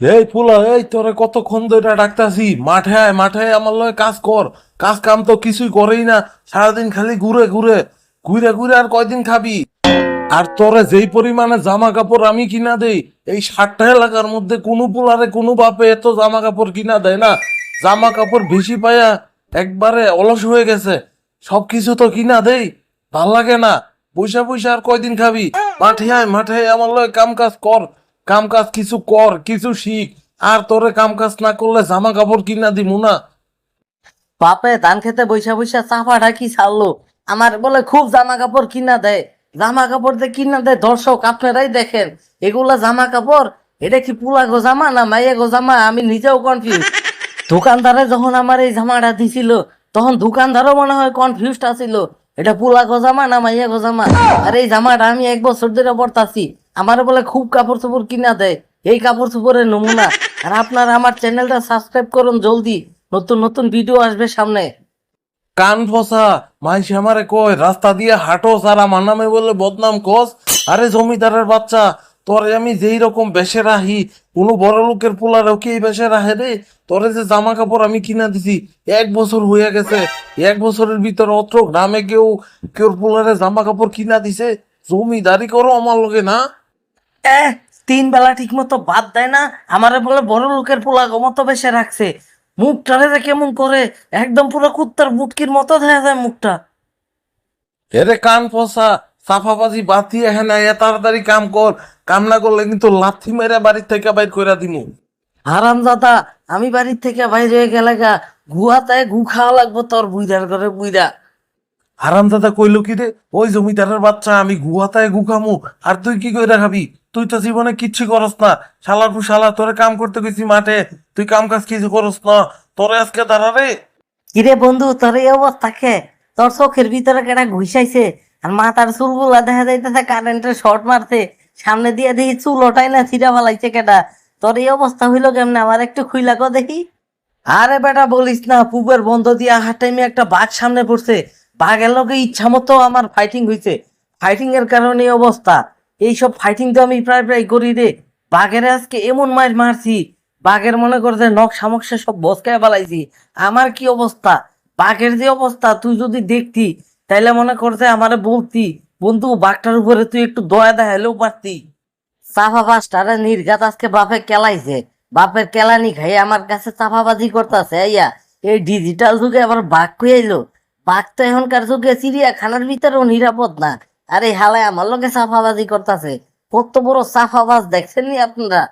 এই পোলা এই তোরে কতক্ষণ ধরে ডাকতাছি? মাঠে আয় মাঠে আয়, আমার লয় কাজ কর। কাজ কাম তো কিছুই করেই না। সারাদিন খালি ঘুরে ঘুরে। ঘুরে ঘুরে আর কয়দিন খাবি? আর তোরে যেই পরিমাণে জামা কাপড় আমি কিনা দেই এই ষাটটা এলাকার মধ্যে কোনো পোলারে কোনো বাপে এত জামা কাপড় কিনা দেয় না। জামা কাপড় বেশি পায়া একবারে অলস হয়ে গেছে। সবকিছু তো কিনা দেই ভালো লাগে না। পয়সা পয়সা আর কয়দিন খাবি? মাঠে আয় মাঠে আমার লয় কাম কাজ কর। কাম কাজ কিছু কর, কিছু শিখ। আর তোরে কাম কাজ না করলে জামা কাপড় কিনা দিমু না। বাপে, ধান খেতে বৈশা বৈশা চাপাটা কি ছাড়লো। আমার বলে খুব জামা কাপড় কিনা দেয় জামা কাপড় দিয়ে কিনা দেয় দর্শক আপনারাই দেখেন। এগুলা জামা কাপড় এটা কি পুলা গো জামা না মাইয়া গো জামা? আমি নিজেও কনফিউজ দোকানদারে যখন আমার এই জামাটা দিছিল, তখন দোকানদারও মনে হয় কনফিউজড আছিল। এটা পুলা গো জামা না মাইয়া গো জামা? আর এই জামাটা আমি এক বছর ধরে পড়তাছি আমার বলে খুব কাপড় চোপড় কিনা দেয় এই কাপড় চোপড়ের নমুনা। আর আপনারা আমার চ্যানেলটা সাবস্ক্রাইব করুন জলদি, নতুন নতুন ভিডিও আসবে সামনে। কান ফসা, মাইসে আমারে কয়, রাস্তা দিয়ে হাঁটো আর আমার নামে বলে বদনাম কস আরে জমিদারের বাচ্চা, তোরে আমি যেই রকম বেশে রাহি কোনো বড় লোকের পোলারেও কি এই বেশে রাহে রে? তোরে যে জামা কাপড় আমি কিনা দিছি, এক বছর হয়ে গেছে, এক বছরের ভিতরে অত্র গ্রামে কেউ কেউ পোলারে জামা কাপড় কিনা দিছে? জমিদারি করো আমার লগে না? তিন বেলা ঠিক মতো বাদ দেয় না। আমারে বলে বড় লোকের পোলা মতো বেসে রাখছে। মুখটারে যে কেমন করে একদম পুরো কুত্তার মুটকির মতো দেখা যায় মুখটা। এরে কান ফসা সাফাবাজি বাতি এখানে আইয়া তাড়াতাড়ি কাম কর। কাম না করলে কিন্তু লাথি মেরে বাড়ির থেকে বাইর কইরা দিমু। হারাম দাদা আমি বাড়ির থেকে বাইরে হয়ে গেলে গা গুহাতে গু খাওয়া লাগবো তোর বুইরার ঘরে বুইরা হারাম দাদা কইলো কি রে? ওই জমিদারের বাচ্চা, আমি গুহাতায় গুখামু আর তুই কি কইরা খাবি? তুই তো জীবনে কিচ্ছু করস না। শালার পু শালা, তোরে কাম করতে গেছি মাঠে। তুই কাম কাজ কিছু করস না। তোরে আজকে দাঁড়া রে। কিরে বন্ধু, তোর এই অবস্থা খে তোর চোখের ভিতরে কেটা ঘুষাইছে? আর মাথার চুলগুলা দেখা যাইতেছে কারেন্টের শর্ট মারছে। সামনে দিয়ে দেখি চুল ওটাই না, ছিঁড়া ফেলাইছে কেটা তোর এই অবস্থা হইল কেমনে? আমার একটু খুইলা কো দেখি। আরে বেটা বলিস না, পুবের বন্ধ দিয়া হাটাইমে একটা বাঘ সামনে পড়ছে। বাঘের লোকে ইচ্ছা মতো আমার ফাইটিং হইছে। ফাইটিং এর কারণে অবস্থা। এইসব ফাইটিং তো আমি প্রায় প্রায় করি রে। বাঘের আজকে এমন মার মারছি। বাঘের মনে করছে নখ সামক্সে সব বসকায় ফেলাইছি। আমার কি অবস্থা? বাঘের যে অবস্থা, তুই যদি দেখতি, তাইলে মনে করছে আমারে বলতি, বন্ধু, বাঘটার উপরে তুই একটু দয়া দেখাইলেও পারতি। চাপা পাঁচটারে নির্ঘাত আজকে বাপে কেলাইছে। বাপের কেলানি খাই আমার কাছে চাফাবাজি করতেছে ইয়া এই ডিজিটাল যুগে আবার বাঘ কইলো বাঘ তো এখনকার যুগে চিড়িয়াখানার ভিতরেও নিরাপদ না। আরে হালায়, আমার লোকে সাফাবাজি করতেছে। কত বড় সাফাবাজ দেখছেন নি আপনারা?